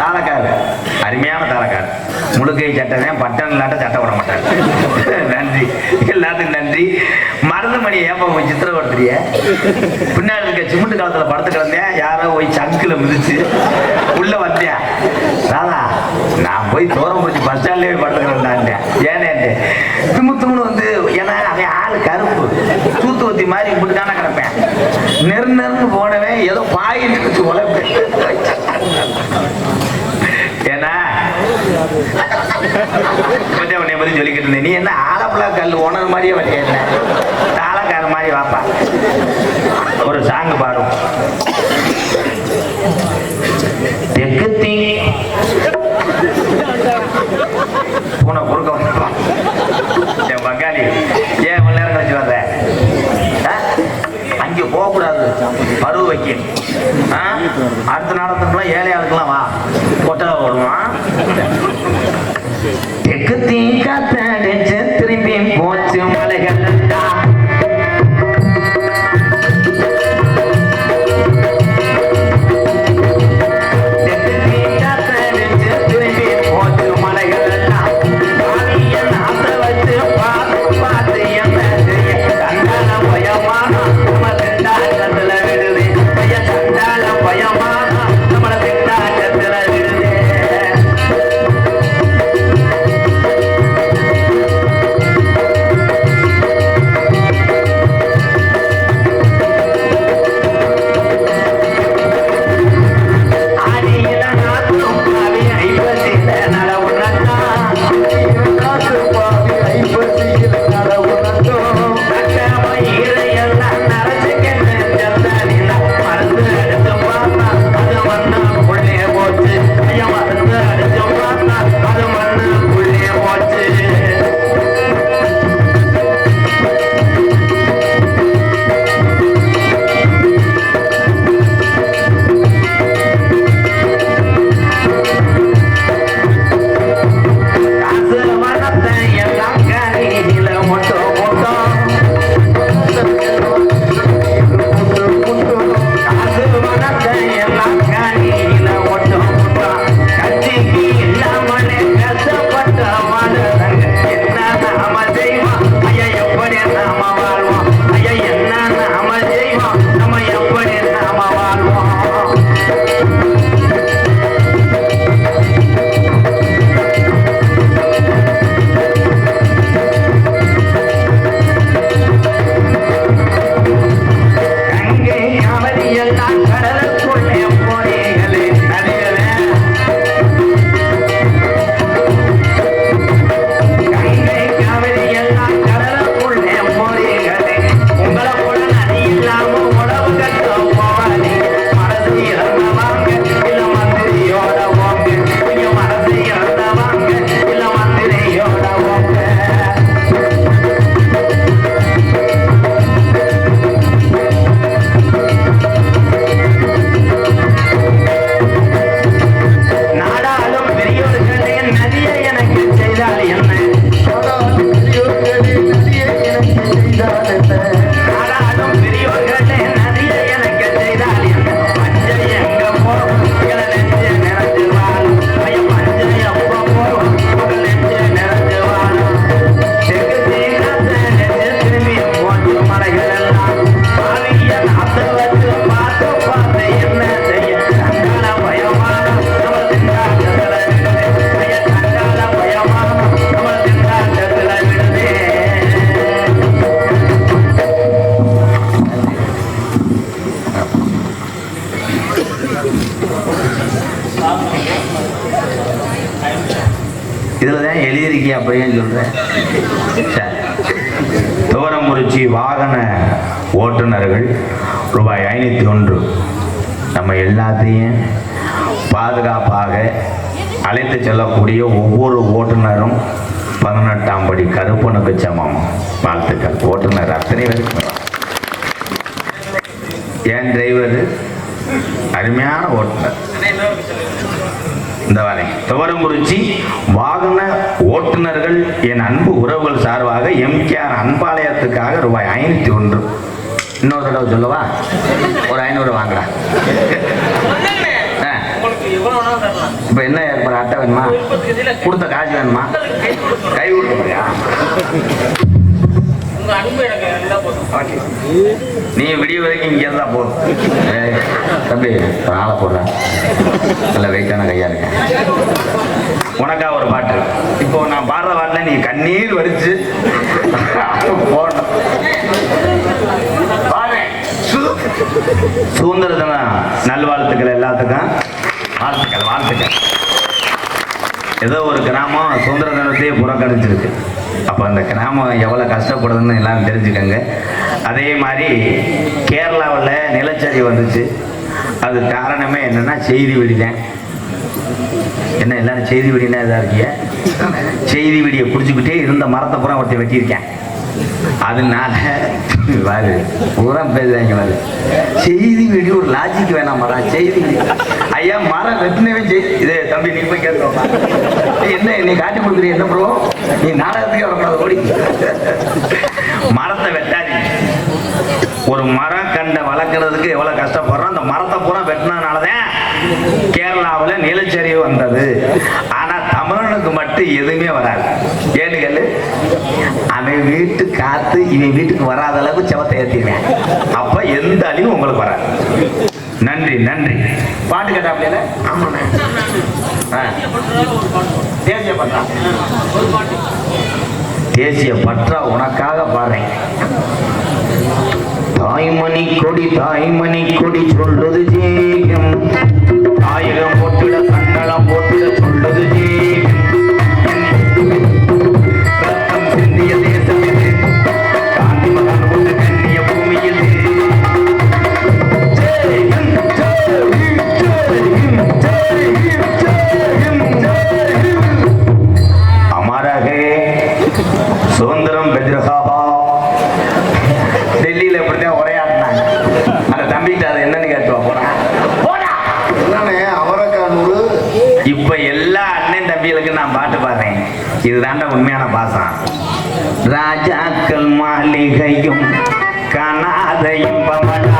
தாளக்கார். அருமையான தாலக்கார் முழுக்கை சட்டை தான் பட்டன் இல்லாட்ட சட்டை விட மாட்டார். நன்றி. எல்லாத்துக்கும் நன்றி. மருதமணி ஏப்பா போய் சித்திரப்படுத்துறிய பின்னாடி இருக்க சிமெண்ட் காலத்தில் படுத்து கிடந்தேன். யாரோ போய் சங்கில் மிதிச்சு உள்ள வந்தேன். ராதா நான் போய் தூரம் பிடிச்சி பஸ் ஸ்டாண்ட்லேயே படுத்து கிடந்தான்ட்டேன் ஏனேன்ட்டு திமு வந்து ஏன்னா அவன் ஆள் கருப்பு. தூத்துவத்தி மாதிரி இப்படி தானே கிடப்பேன். நெரு நெருன்னு போனவன் ஏதோ பாயின்னு வச்சு உழைப்பேன். கொஞ்சம் உன்னை பத்தி சொல்லிக்கிட்டு இருந்தேன். நீ என்ன ஆலப்புழா கல் ஓனர் மாதிரியே வரைய என்ன தாளக்கார மாதிரி வாப்பா. ஒரு சாங் பாடும் தெக்குத்தி பூனை குறுக்க வந்துருப்பான் என் பங்காளி ஏன் நேரம் கழிச்சு வர்ற? அங்கே போகக்கூடாது. பருவ வைக்க அடுத்த நாளத்துக்குலாம் ஏழை ஆளுக்கெல்லாம் வா. கொட்டை ஓடுவான் Yeah. இதில் தான் எழுதியிருக்கே அப்படியே சொல்கிறேன் துவரமுறிச்சி வாகன ஓட்டுநர்கள் ரூபாய் ஐநூற்றி ஒன்று. நம்ம எல்லாத்தையும் பாதுகாப்பாக அழைத்து செல்லக்கூடிய ஒவ்வொரு ஓட்டுநரும் பதினெட்டாம் படி கருப்பனுக்கு சமம். வாழ்த்துக்கள். ஓட்டுநர் அத்தனை பேருக்கு ஏன் டிரைவர் அருமையான ஓட்டுநர். இந்த வாரை துவரங்குறிச்சி வாகன ஓட்டுநர்கள் என் அன்பு உறவுகள் சார்பாக எம்கேஆர் அன்பாலயத்துக்காக ரூபாய் ஐநூத்தி ஒன்று. இன்னொரு தடவை சொல்லவா? ஒரு ஐநூறு வாங்கடா. இப்போ இப்ப என்ன ஏற்பாடு? அட்டை வேணுமா? கொடுத்த காசு வேணுமா? கை கொடுக்க முடியா? நீ விடிய வரைக்கும் இங்கே இருந்தா போதும் தம்பி ஒரு ஆளை போடுறேன் நல்ல வெயிட்டான கையா இருக்கேன் உனக்கா ஒரு பாட்டு. இப்போ நான் பாடுற பாட்டுல நீ கண்ணீர் வடிச்சு போடணும். சுதந்திர தின? நல்வாழ்த்துக்கள் எல்லாத்துக்கும். வாழ்த்துக்கள் வாழ்த்துக்கள். ஏதோ ஒரு கிராமம் சுதந்திர தினத்தையே புறக்கணிச்சிருக்கு. அப்போ அந்த கிராமம் எவ்வளோ கஷ்டப்படுதுன்னு எல்லாம் தெரிஞ்சுக்கோங்க. அதே மாதிரி கேரளாவில் நிலச்சரி வந்துச்சு. அது காரணமே என்னென்னா செய்தி வெடிதான். என்ன எல்லாரும் செய்தி வெடினா இதாக இருக்கீங்க செய்தி வெடியை பிடிச்சிக்கிட்டே இருந்த மரத்தை பூரா ஒருத்தர் வெட்டியிருக்கேன். அதனால வாரு பூரா பேசுறாங்க வாரு செய்தி வெடி ஒரு லாஜிக் வேணாமாடா செய்தி. ஐயா மரம் வெட்டினவே செய் இது தம்பி நீ போய் கேட்கப்பா என்ன நீ காட்டி கொடுக்குறீ என்ன ப்ரோ நீ நாடகத்துக்கே வரக்கூடாது ஓடி. மரத்தை வெட்டாதீங்க. ஒரு மரம் கண்டை வளர்க்கறதுக்கு எவ்வளவு கஷ்டப்படுறோம்? அந்த மரத்தை பூரா வெட்டினதுனாலதான் கேரளாவில் நிலச்சரிவு வந்தது. ஆனா தமிழனுக்கு மட்டும் எதுவுமே வராது. ஏன்னு கேளு? அவன் வீட்டு காத்து இவன் வீட்டுக்கு வராத அளவுக்கு செவத்தை ஏற்றிடுவேன் அப்ப எந்த அழிவும் உங்களுக்கு வராது. நன்றி நன்றி. பாட்டு கேட்டாப்ல ஆமாண்ணே தேசிய பற்றா? தேசிய பற்றா உனக்காக பாடுறேன். தாய்மணி கொடி தாய்மணி கொடி சொல்றது ஜீகம். தாயகம் போட்டுட சங்கடம் போட்டுட சொல்றது ஜீ இதுதான்டா உண்மையான பாசம் ராஜாக்கள் மாளிகையும் காணாத இன்பமடா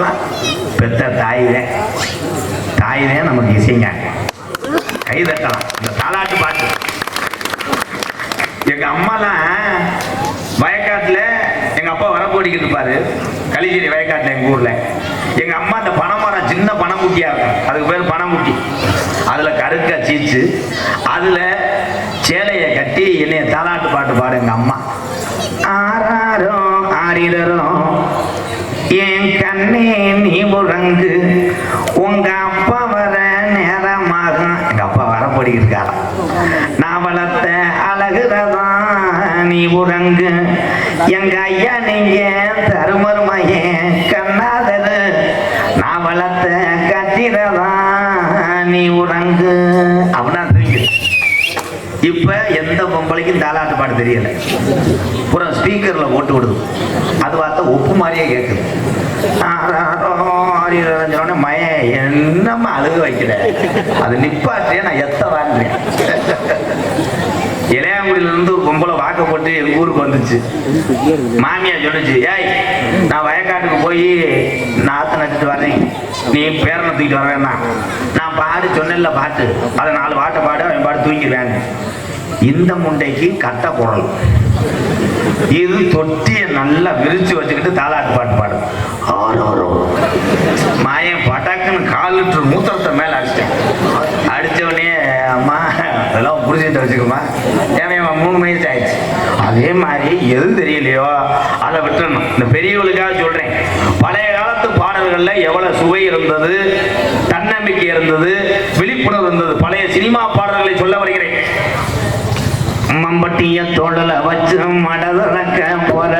தெரியுமா பெத்த தாயிலே. தாயிலே நமக்கு இசைங்க. கை தட்டலாம் இந்த தாலாட்டு பாட்டு. எங்க அம்மாலாம் வயக்காட்டுல எங்க அப்பா வரப்போடிக்கிட்டு இருப்பாரு கலிச்சேரி வயக்காட்டில் எங்க ஊர்ல. எங்க அம்மா அந்த பனைமரம் சின்ன பனைமுட்டியா இருக்கும். அதுக்கு பேர் பனைமுட்டி. அதுல கருக்க சீச்சு. அதுல சேலையை கட்டி என்னைய தாலாட்டு பாட்டு பாடு எங்க அம்மா. ஆறாரோ ஆறிரரோ கண்ணே நீ முழங்கு. உங்க அப்பா வர நேரமாகும் எங்க அப்பா வரப்போடிக்கிட்டு இருக்காராம் நான் வளர்த்த அழகுறதா நீ உறங்கு. எங்க ஐயா நீங்க தருமருமையே கண்ணாதரு. நான் வளர்த்த கத்திரதா நீ உறங்கு. அப்படின்னா தெரியும் இப்ப எந்த பொம்பளைக்கும் தாலாட்டு பாட தெரியல. பூரா ஸ்பீக்கர்ல போட்டு விடுது. அது பார்த்தா உப்பு மாதிரியே கேட்குது சொன்ன மய என்னம்மா அழுக வைக்கிற அது நிப்பாட்டியே நான் எத்த வாழ்ந்தேன் இளையாங்குடியிலிருந்து பொம்பளை வாக்க போட்டு எங்க ஊருக்கு வந்துச்சு மாமியா சொல்லுச்சு ஏய் நான் வயக்காட்டுக்கு போய் நாத்து நச்சுட்டு வரேன் நீ பேரனை தூக்கிட்டு வர வேணாம் நான் பாடு சொன்னேன்ல பாட்டு அதை நாலு பாட்டை பாடு அவன் பாடு தூங்கிடுவேன் இந்த முண்டைக்கு கட்ட குரல் இது தொட்டியை நல்லா விரிச்சு வச்சுக்கிட்டு தாலாட்டு பாட்டு பாடு ஆரோரோ மாயன் பட்டாக்குன்னு கால் லிட்டர் மூத்திரத்தை மேல அடிச்சிட்டேன். அடிச்ச உடனே அம்மா அதெல்லாம் புரிஞ்சுட்டு வச்சுக்கோமா ஏன்னா மூணு வயசு ஆயிடுச்சு அதே மாதிரி எது தெரியலையோ அதை விட்டுறணும். இந்த பெரியவங்களுக்காக சொல்றேன். பழைய காலத்து பாடல்கள்ல எவ்வளவு சுவை இருந்தது தன்னம்பிக்கை இருந்தது விழிப்புணர்வு இருந்தது. பழைய சினிமா பாடல்களை சொல்ல வருகிறேன். மம்பட்டிய தோடல வச்சு மடதக்க போற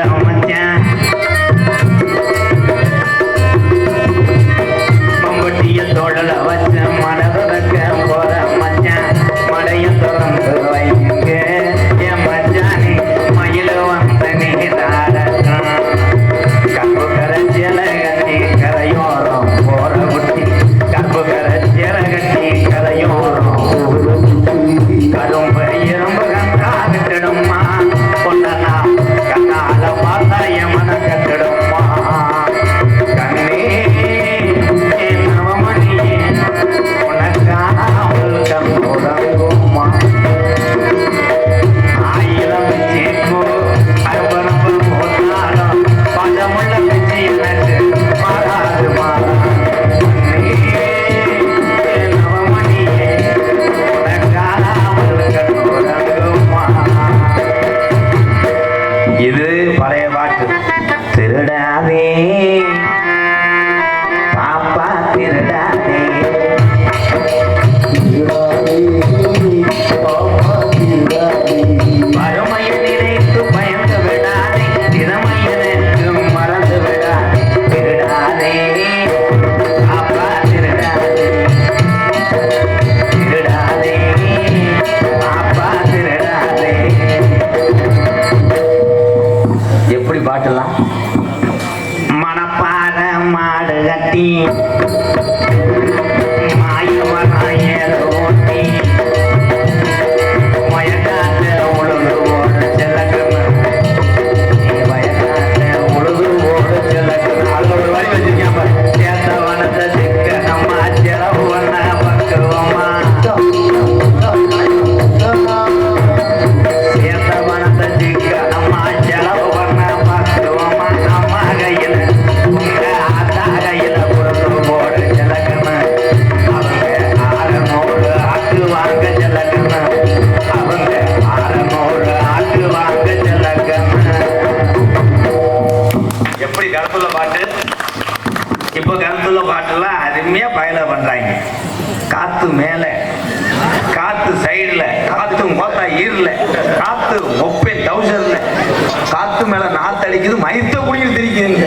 அடிக்குது மயத்த குடியில் திரிக்குதுங்க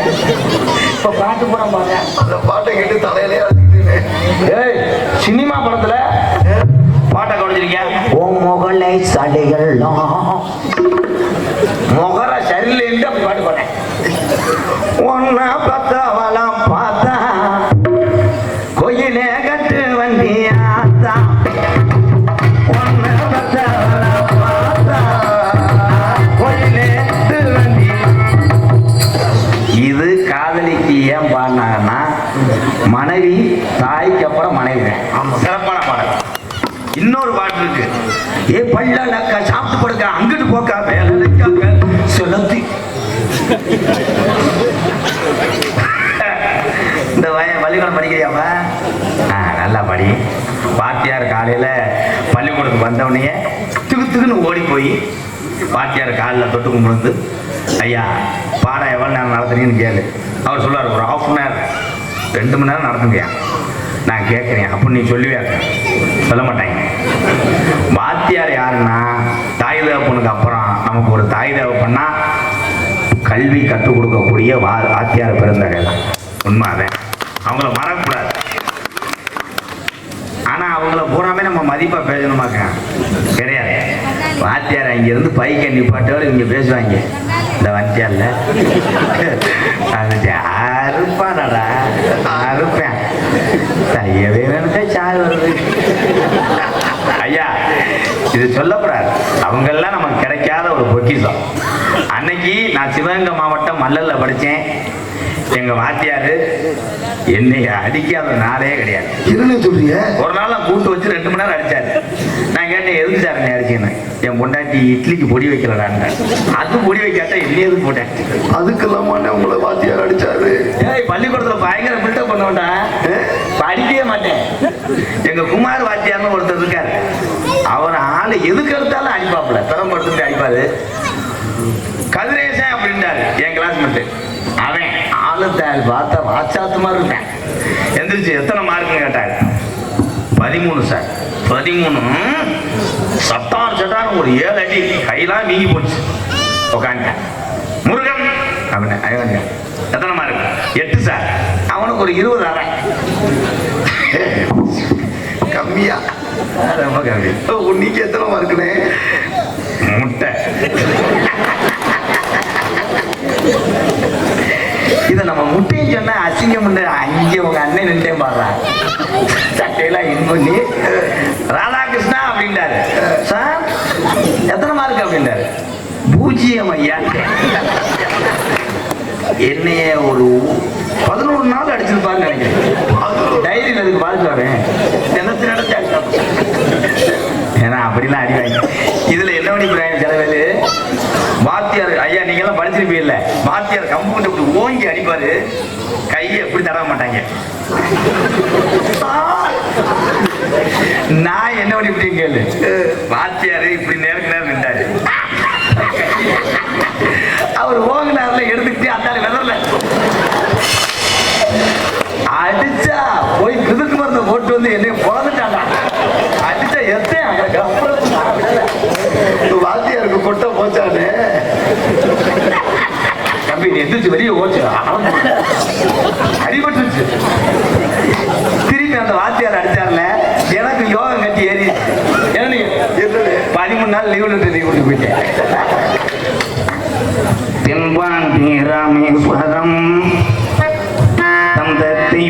இப்ப பாட்டு படம் பாருங்க அந்த பாட்டை கேட்டு தலையிலே ஏய் சினிமா படத்துல பாட்டை கவனிச்சிருக்கியா? ஓ முகலை சடைகள்லாம் முகர சரியில்லைன்னு அப்படி பாட்டு பாட்டேன் ஒன்னா பத்தவளம் ஏன் பாடினாங்கன்னா மனைவி தாய்க்கு அப்புறம் மனைவி சிறப்பான பாடல். இன்னொரு பாட்டு இருக்கு. ஏ பள்ளலக்கா சாப்பிட்டு படுக்க அங்கிட்டு போக்கா வேலைக்காக செலுத்தி இந்த வய பள்ளிக்கூடம் படிக்கிறியாமா நல்லா படி. பாத்தியார் காலையில் பள்ளிக்கூடத்துக்கு வந்தவனையே திகு திகுன்னு ஓடி போய் வாத்தியார் காலில் தொட்டு கும்பிடுந்து ஐயா பாடம் எவ்வளோ நேரம் நடத்துறீங்கன்னு கேளு. அவர் சொல்லார் ஒரு ஆஃப் அன் ஹவர் ரெண்டு மணி நேரம் நடத்துங்கய்யா நான் கேட்குறேன் அப்போ நீ சொல்லுவியா? சொல்ல மாட்டாங்க. வாத்தியார் யாருன்னா தாய் தகப்பனுக்கு அப்புறம் நமக்கு ஒரு தாய் தகப்பன்னா கல்வி கற்றுக் கொடுக்கக்கூடிய வா வாத்தியார் பிறந்தகை தான். உண்மை அதான் அவங்கள மறக்கக்கூடாது. ஆனால் அவங்கள பூராமே நம்ம மதிப்பாக பேசணுமாக்க? கிடையாது. வாத்தியார் அங்கேருந்து பைக்கை நிப்பாட்டோடு இங்கே பேசுவாங்க. இந்த வாத்தியாரில் அது அறுப்பானடா அறுப்பேன் செய்யவே வேணுட்டே சாய் வருது. ஐயா இது சொல்லக்கூடாது. அவங்கெல்லாம் நமக்கு கிடைக்காத ஒரு பொக்கிஷம். அன்னைக்கு நான் சிவகங்கை மாவட்டம் மல்லல்ல படித்தேன் எங்க வாத்தியாரு என்னை அடிக்காத நாளே கிடையாது. என்னன்னு சொல்றீங்க? ஒரு நாள் நான் கூட்டு வச்சு ரெண்டு மணி நேரம் அடிச்சாரு. நான் கேட்டேன் எதுக்கு சார் நீ அடிச்சேன்னு என் பொண்டாட்டி இட்லிக்கு பொடி வைக்கலடான்னு அது பொடி வைக்காட்டா என்ன எதுக்கு போட்டேன்? அதுக்கெல்லாமாண்ணே உங்களை வாத்தியார் அடிச்சாரு. ஏய் பள்ளிக்கூடத்துல பயங்கர பில்டப் பண்ண வேண்டாம் படிக்கவே மாட்டேன். எங்க குமார் வாத்தியார்னு ஒருத்தர் இருக்காரு. அவர் ஆளு எதுக்கு எடுத்தாலும் அடிப்பாப்புல. திறமை எடுத்துட்டு அடிப்பாரு. கதிரேசன் அப்படின்றாரு என் கிளாஸ்மேட் அவன் ஆளு தாள் பார்த்தா வாச்சாத்து மாதிரி இருப்பேன் எந்திரிச்சு எத்தனை மார்க்குன்னு கேட்டாரு. பதிமூணு சார் பதிமூணு சட்டான் சட்டான் ஒரு ஏழு அடி கையெல்லாம் வீங்கி போச்சு. உட்காந்துட்டேன் முருகன் அப்படின்னு ஐயோ எத்தனை மார்க் எட்டு சார் அவனுக்கு ஒரு இருபது அரை. கம்மியா. ரொம்ப கம்மி. உன்னைக்கு எத்தனை மார்க்குனே முட்டை. இதை நம்ம முட்டையும் சொன்னா அசிங்கம் அங்கே உங்க அண்ணன் நின்றே பாடுறான். சட்டையெல்லாம் இன் பண்ணி ராதாகிருஷ்ணா அப்படின்றாரு. சார் எத்தனை மார்க் அப்படின்றாரு? பூஜ்ஜியம் ஐயா. என்னைய ஒரு பதினோரு நாள் அடிச்சிருப்பாருன்னு நினைக்கிறேன். டைரியில் அதுக்கு பார்த்து வரேன். தினத்து நடத்தி ஏன்னா அப்படிலாம் அடி இதுல என்ன பண்ணி போறாங்க சில பேர்? வாத்தியார் ஐயா நீங்க படிச்சிருப்பீங்கல்ல வாத்தியார் கம்பவுண்ட் இப்படி ஓங்கி அடிப்பாரு. கையை எப்படி தடவ மாட்டாங்க. நான் என்ன பண்ணி இப்படி கேளு. வாத்தியாரு இப்படி நேருக்கு நேரம் நின்றாரு. அவர் ஓங்கினார்ல எடுத்துக்கிட்டு அந்த வெதர்ல அடிச்சா போய் பிதுக்கு மருந்த போட்டு வந்து என்னை பிறந்துட்டாங்க அடிச்சா எத்தேன்? வாத்தியாருக்கு கொட்ட போச்சானே தம்பி நீ எந்திரிச்சு வெளியே ஓச்சு அடிபட்டுருச்சு. திருப்பி அந்த வாத்தியார் அடிச்சார்ல எனக்கு யோகம் கட்டி ஏறி பதிமூணு நாள் லீவ்ல இருந்து லீவ் கொண்டு போயிட்டேன் பின்பான் ராமேஸ்வரம் தம் தத்தை